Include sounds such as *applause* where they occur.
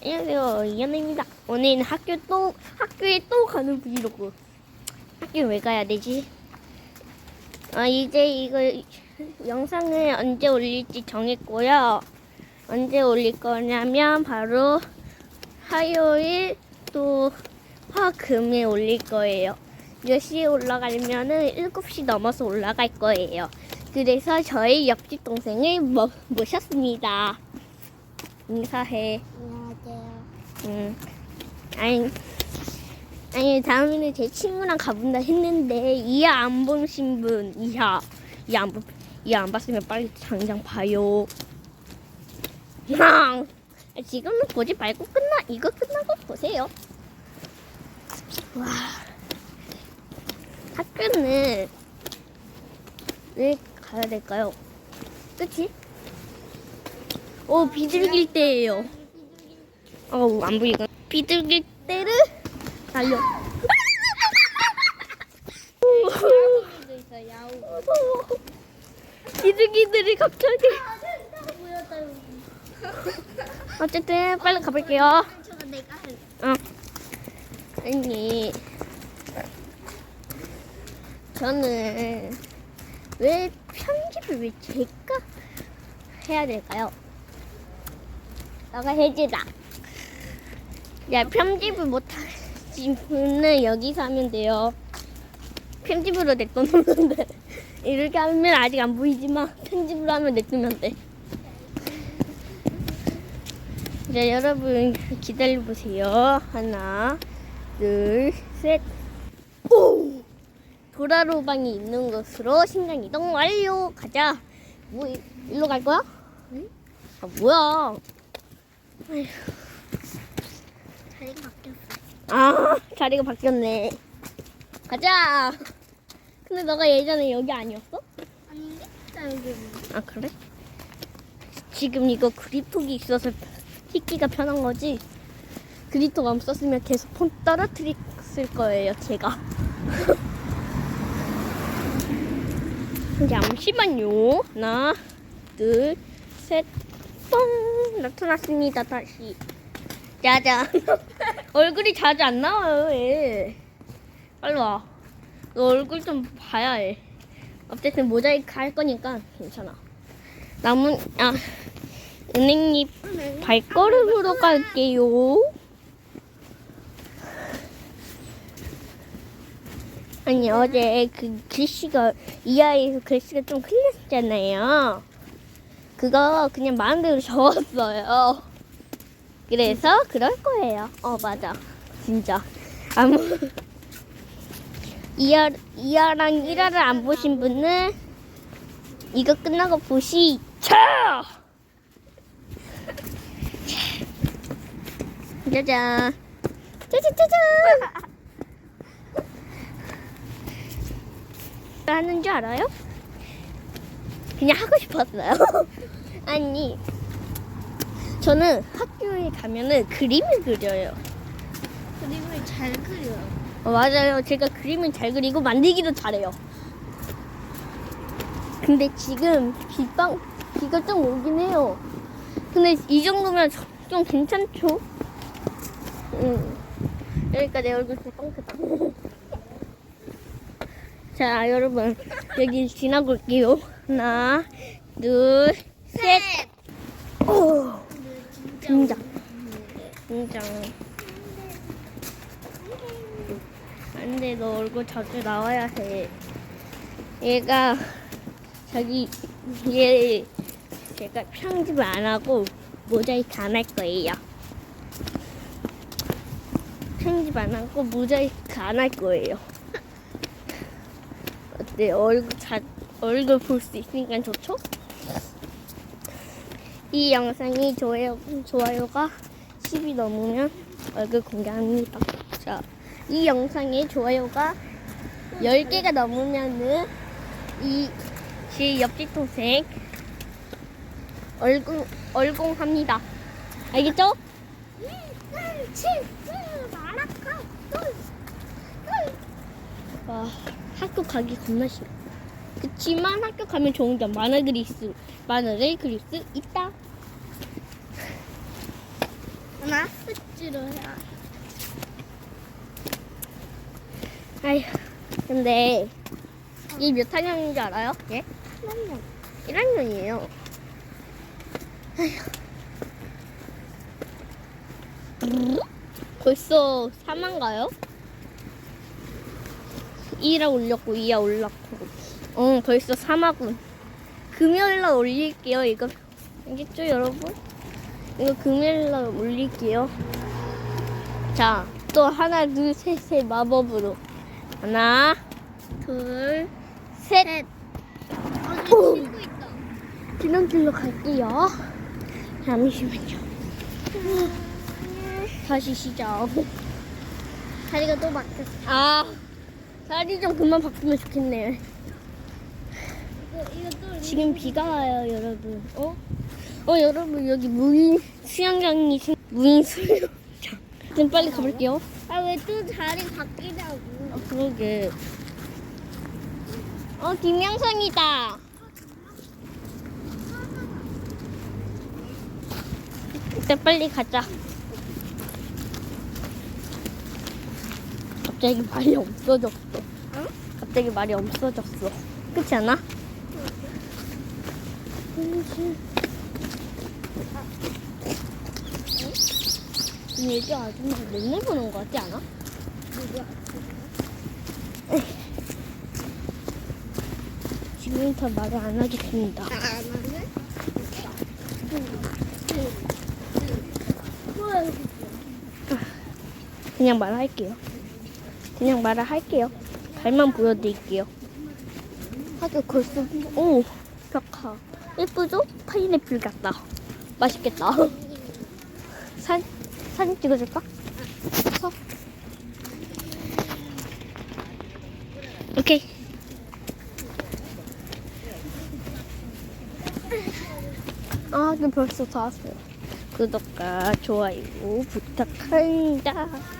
안녕하세요 이현우입니다. 오늘은 학교 또 학교에 또 가는 브이로그. 학교 왜 가야 되지? 아 이제 이거 영상을 언제 올릴지 정했고요. 언제 올릴 거냐면 바로 화요일 또 화금에 올릴 거예요. 몇 시에 올라가려면은 7시 넘어서 올라갈 거예요. 그래서 저희 옆집 동생을 모, 모셨습니다. 인사해. 안녕하세요. 음. 아니, 아니, 다음에는 제 친구랑 가본다 했는데, 이하 안 보신 분, 이하. 이하 안, 보- 이하 안 봤으면 빨리 당장 봐요. 아, 지금은 보지 말고 끝나, 이거 끝나고 보세요. 와. 학교는 왜 가야 될까요? 그치? 오, 비둘길 때예요. 어우 안 보이고 비둘기 때를 달려 비둘기들이 갑자기 어쨌든 빨리 가볼게요. 어 아니 저는 왜 편집을 왜 제가 해야 될까요? 너가 해주라 야 편집을 못하신 분은 여기서 하면 돼요 편집으로 냅둬놓으면 돼 *laughs* 이렇게 하면 아직 안 보이지만 편집으로 하면 냅두면 돼 자, 여러분 기다려보세요. 하나, 둘, 셋. 오! 도라로방이 있는 곳으로 신장 이동 완료. 가자. 뭐, 이- 일로 갈 거야? 응? 아, 뭐야. 자리가 바뀌었어. 아, 자리가 바뀌었네. 가자. 근데 너가 예전에 여기 아니었어? 아닌데? 나 여기 있네. 아, 그래? 지금 이거 그립톡이 있어서 찍기가 편한 거지? 그립톡 안 썼으면 계속 폰 떨어뜨렸을 거예요, 제가. *laughs* 잠시만요. 하나, 둘, 셋, 뻥! 나타났습니다, 다시. 짜잔. *laughs* 얼굴이 자주 안 나와요, 얘. 빨리 와. 너 얼굴 좀 봐야 해. 어쨌든 모자이크 할 거니까 괜찮아. 남은, 아, 은행잎 발걸음으로 갈게요. 아니 어제 그 글씨가 이 아이에서 글씨가 좀 흘렸잖아요. 그거 그냥 마음대로 *laughs* 적었어요. 그래서 그럴 거예요. 어 맞아, 진짜 아무 *laughs* 이하 이하랑 일화를 안 보신 분은 이거 끝나고 보시죠. *laughs* 짜잔. 짜잔, 짜잔. 뭐 하는 줄 알아요? 그냥 하고 싶었어요. *laughs* 아니, 저는 학교에 가면은 그림을 그려요. 그림을 잘 그려. 어, 맞아요. 제가 그림을 잘 그리고 만들기도 잘해요. 근데 지금 비방, 비가 좀 오긴 해요. 근데 이 정도면 저- 좀 괜찮죠? 응. 그러니까 내 얼굴 좀 뻥크다. *laughs* 자, 여러분. 여기 지나고 올게요. 하나, 둘, 셋. 오. 등장. 등장. 안 돼, 너 얼굴 자주 나와야 해. 얘가, 자기, 얘, 제가 편집을 안 하고 모자이크 안 할 거예요. 편집 안 하고 모자이크 안 할 거예요. *laughs* 어때? 얼굴 자, 얼굴 볼 수 있으니까 좋죠? 이 영상이 좋아요, 좋아요가 10이 넘으면 얼굴 공개합니다. 자, 이 영상에 좋아요가 10개가 넘으면은 이, 제 옆집 동생 얼굴, 얼공합니다. 알겠죠? 와, 학교 가기 겁나 싫어. 그치만 학교 가면 좋은 점 만화 그릴 수, 만화를 그릴 수 있다. 나스지로 해야. 아휴, 근데 이 몇 학년인 줄 알아요? 예? 1학년. 1학년이에요. 아휴. 벌써 3화인가요? 2라 올렸고 2화 올랐고. 어, 벌써 3화군. 금요일날 올릴게요, 이거. 알겠죠, 여러분? 이거 금요일날 올릴게요. 자, 또 하나, 둘, 셋, 셋 마법으로. 하나, 둘, 셋. 오. 지름길로 갈게요. 잠시만요. 다시 시작. 다리가 또 막혔어. 아, 자리 좀 그만 바꾸면 좋겠네. 지금 비가 와요, 여러분. 어? 어, 여러분 여기 무인 수영장이 생- 무인 수영장. 지금 빨리 가볼게요. 아 왜 또 자리 바뀌냐고. 아, 그러게. 어, 김영선이다. 일단 빨리 가자. 갑자기 말이 없어졌어. 응? 갑자기 말이 없어졌어. 그렇지 않아? 이 얘기 아줌마 맨날 보는 거 같지 않아? 지금부터 말을 안 하겠습니다. 이거? 그냥 말할게요. 그냥 말을 할게요. 발만 보여드릴게요. 하도 벌써 오 벽화 예쁘죠? 파인애플 같다. 맛있겠다. *laughs* 사 사진 찍어줄까? 서. 오케이. 아, 근데 벌써 다 왔어요. 구독과 좋아요 부탁합니다.